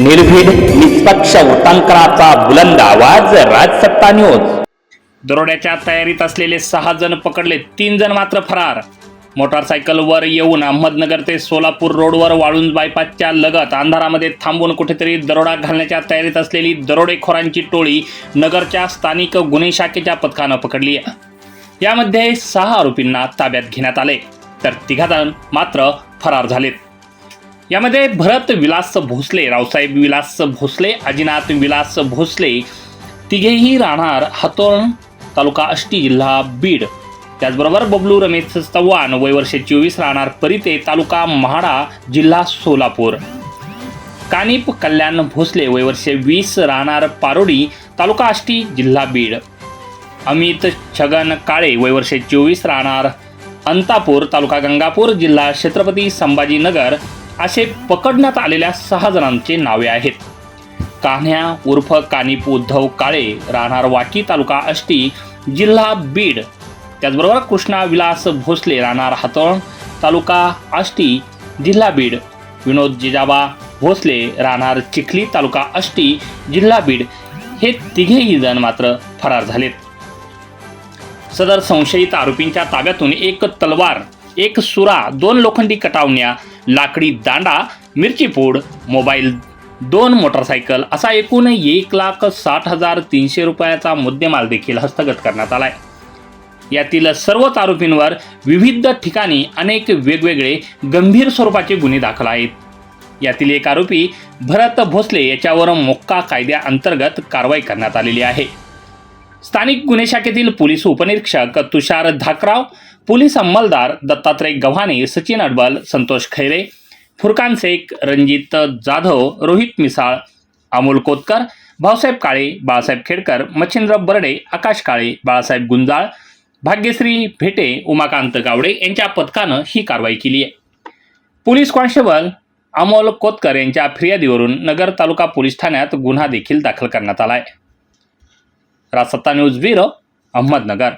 निर्भीड निष्पक्ष उटंकराचा बुलंद आवाज राजसत्ता न्यूज दरोड्याच्या तयारीत असलेले सहा जण पकडले तीन जण मात्र फरार. मोटारसायकलवर येऊन अहमदनगर ते सोलापूर रोडवर वाळूंज बायपासच्या लगत अंधारामध्ये थांबून कुठेतरी दरोडा घालण्याच्या तयारीत असलेली दरोडेखोरांची टोळी नगरच्या स्थानिक गुन्हे शाखेच्या पथकानं पकडली. यामध्ये सहा आरोपींना ताब्यात घेण्यात आले. तर तिघाजण मात्र फरार झालेत. यामध्ये भरत विलास भोसले रावसाहेब विलास भोसले अजिनाथ विलास भोसले तिघेही राहणार हातोरण तालुका अष्टी जिल्हा बीड. त्याचबरोबर बबलू रमेश चव्हाण वय वर्ष चोवीस राहणार परिते तालुका म्हाडा जिल्हा सोलापूर. कानिप कल्याण भोसले वय वर्ष वीस राहणार पारोडी तालुका आष्टी जिल्हा बीड. अमित छगन काळे वय वर्ष चोवीस राहणार अंतापूर तालुका गंगापूर जिल्हा छत्रपती संभाजीनगर असे पकडण्यात आलेल्या सहा जणांचे नावे आहेत. कान्ह्या उर्फ कानिप उद्धव काळे राहणार वाकी तालुका आष्टी जिल्हा बीड. त्याचबरोबर कृष्णा विलास भोसले राहणार हातोळ तालुका आष्टी जिल्हा बीड. विनोद जिजाबा भोसले राहणार चिखली तालुका आष्टी जिल्हा बीड. हे तिघेही जण मात्र फरार झालेत. सदर संशयित आरोपींच्या ताब्यातून एक तलवार एक सुरा दोन लोखंडी कटावण्या लाकडी दांडा मिरची पूड मोबाईल दोन मोटरसायकल असा एकूण एक लाख साठ हजार तीनशे रुपयाचा मुद्देमाल देखील हस्तगत करण्यात आलाय. यातील सर्वच आरोपींवर विविध ठिकाणी अनेक वेगवेगळे गंभीर स्वरूपाचे गुन्हे दाखल आहेत. यातील एक आरोपी भरत भोसले याच्यावर मोक्का कायद्याअंतर्गत कारवाई करण्यात आलेली आहे. स्थानिक गुन्हे शाखेतील पोलीस उपनिरीक्षक तुषार धाकराव पोलीस अंमलदार दत्तात्रय गव्हाणे सचिन अडबल संतोष खैरे फुरकान शेख रणजित जाधव रोहित मिसाळ अमोल कोतकर भाऊसाहेब काळे बाळासाहेब खेडकर मच्छिंद्र बर्डे आकाश काळे बाळासाहेब गुंजाळ भाग्यश्री भेटे उमाकांत गावडे यांच्या पथकानं ही कारवाई केली आहे. पोलीस कॉन्स्टेबल अमोल कोतकर यांच्या फिर्यादीवरून नगर तालुका पोलीस ठाण्यात गुन्हा देखील दाखल करण्यात आला आहे. Rajsatta news bureau Ahmednagar.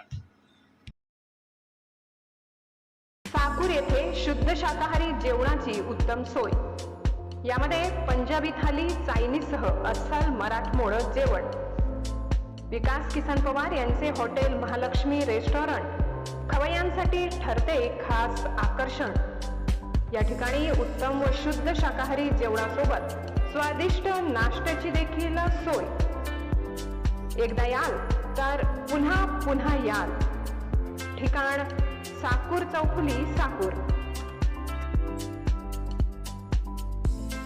Sakur येथे शुद्ध शाकाहारी जेवणाची उत्तम सोय. यामध्ये पंजाबी थाली चायनीजसह अस्सल मराठमोळं जेवण. विकास किसन पवार यांचे हॉटेल महालक्ष्मी रेस्टॉरंट. खवय्यांसाठी ठरते खास आकर्षण. या ठिकाणी उत्तम व शुद्ध शाकाहारी जेवणासोबत स्वादिष्ट नाश्त्याची देखील सोय. एकदा याल तर पुन्हा पुन्हा याल. ठिकाण साकूर चौफुली साकूर.